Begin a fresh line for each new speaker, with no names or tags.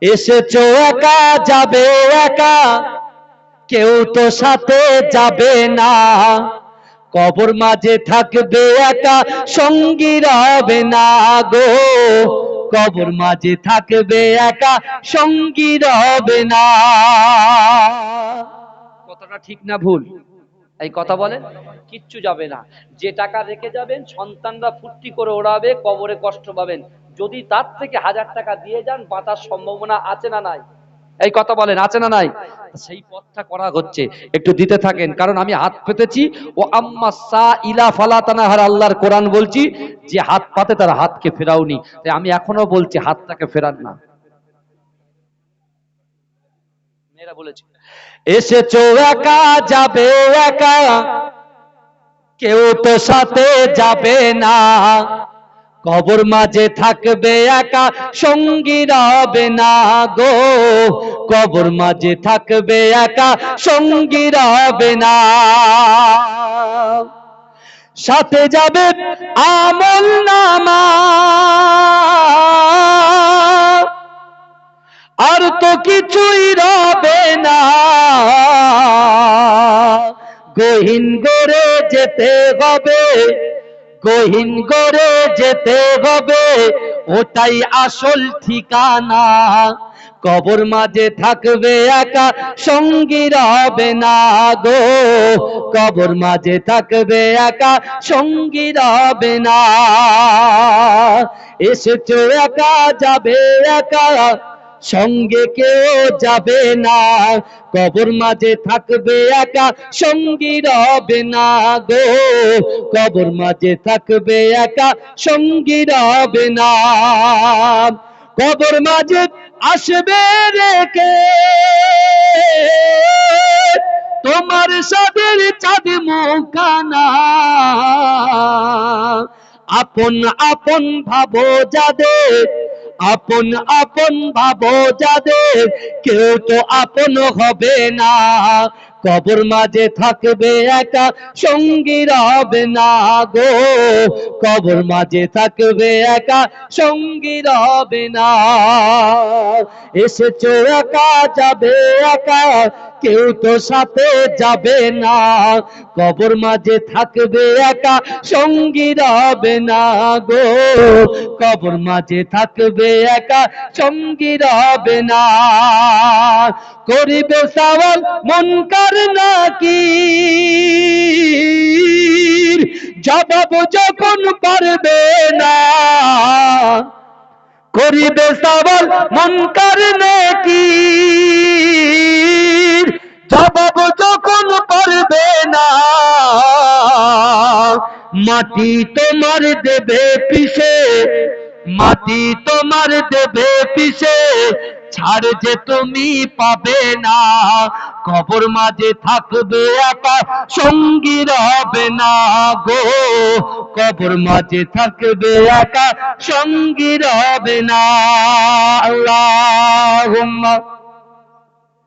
এসেছ একা, যাবে একা। কেউ তো সাথে যাবে না। কবর মাঝে থাকবে একা, সঙ্গী রবে না গো। কবর মাঝে থাকবে একা, সঙ্গী রবে না। কথাটা ঠিক না ভুল? এই কথা বলেন কিচ্ছু যাবে না। যে টাকা রেখে যাবেন, সন্তানরা ফুর্তি করে ওড়াবে, কবরে কষ্ট পাবেন। যদি তার থেকে হাজার টাকা দিয়ে যান, বাঁচার সম্ভাবনা আছে না নাই? এই কথা বলেন, আছে না নাই? সেই পথটা করা হচ্ছে। একটু দিতে থাকেন, কারণ আমি হাত পেতেছি। ও আম্মা সা ইলা ফালাতানাহার আল্লাহর কোরআন বলছি, যে হাত পাতে তার হাতকে ফেরাওনি। তাই আমি এখনও বলছি, হাতটাকে ফেরান না। মেয়েরা বলেছে, এসেছ একা, যাবে একা। কেউ তো সাথে যাবে না। কবর মাঝে থাকবে একা, সঙ্গী রবে না গো। কবর মাঝে থাকবে একা, সঙ্গী রবে না। সাথে যাবে আমল নামা। আর তো কিছুই রবে না। গহীন গড়ে যেতে হবে। গহীন গড়ে যেতে হবে, ওটাই আসল ঠিকানা। কবর মাঝে থাকবে একা, সঙ্গী রবে না গো। কবর মাঝে থাকবে একা, সঙ্গী রবে না। এসেছ একা, যাবে একা। সঙ্গে কেউ যাবে না। কবর মাঝে থাকবে একা, সঙ্গী রবে না গো। কবর মাঝে থাকবে একা, সঙ্গী রবে না। কবর মাঝে আসবে রেখে। তোমার সাদের চাঁদ মুখানা। আপন আপন ভাবো যাদের আপন আপন ভাবো যাদের, কেউ তো আপন হবে না। কবর মাঝে থাকবে একা, সঙ্গী রবে না গো। কবর মাঝে থাকবে একা, সঙ্গী রবে না। এসেছ একা, যাবে একা কেউ তো সাথে যাবে না। কবর মাঝে থাকবে একা, সঙ্গী রবে না গো। কবর মাঝে থাকবে একা, সঙ্গী রবে না। করিবে সওয়াল মনকার নাকি জবাব যখন পারবে না। করিবে সওয়াল মনকার নাকি জবাব যখন পারবে না, মাটি তোমার দেবে পিছে মাটি তোমার দেবে পিছে ছাড় যে তুমি পাবে না, কবর মাঝে থাকবে একা সঙ্গী রবে না গো, কবর মাঝে থাকবে একা সঙ্গী রবে না, আল্লাহুম্মা।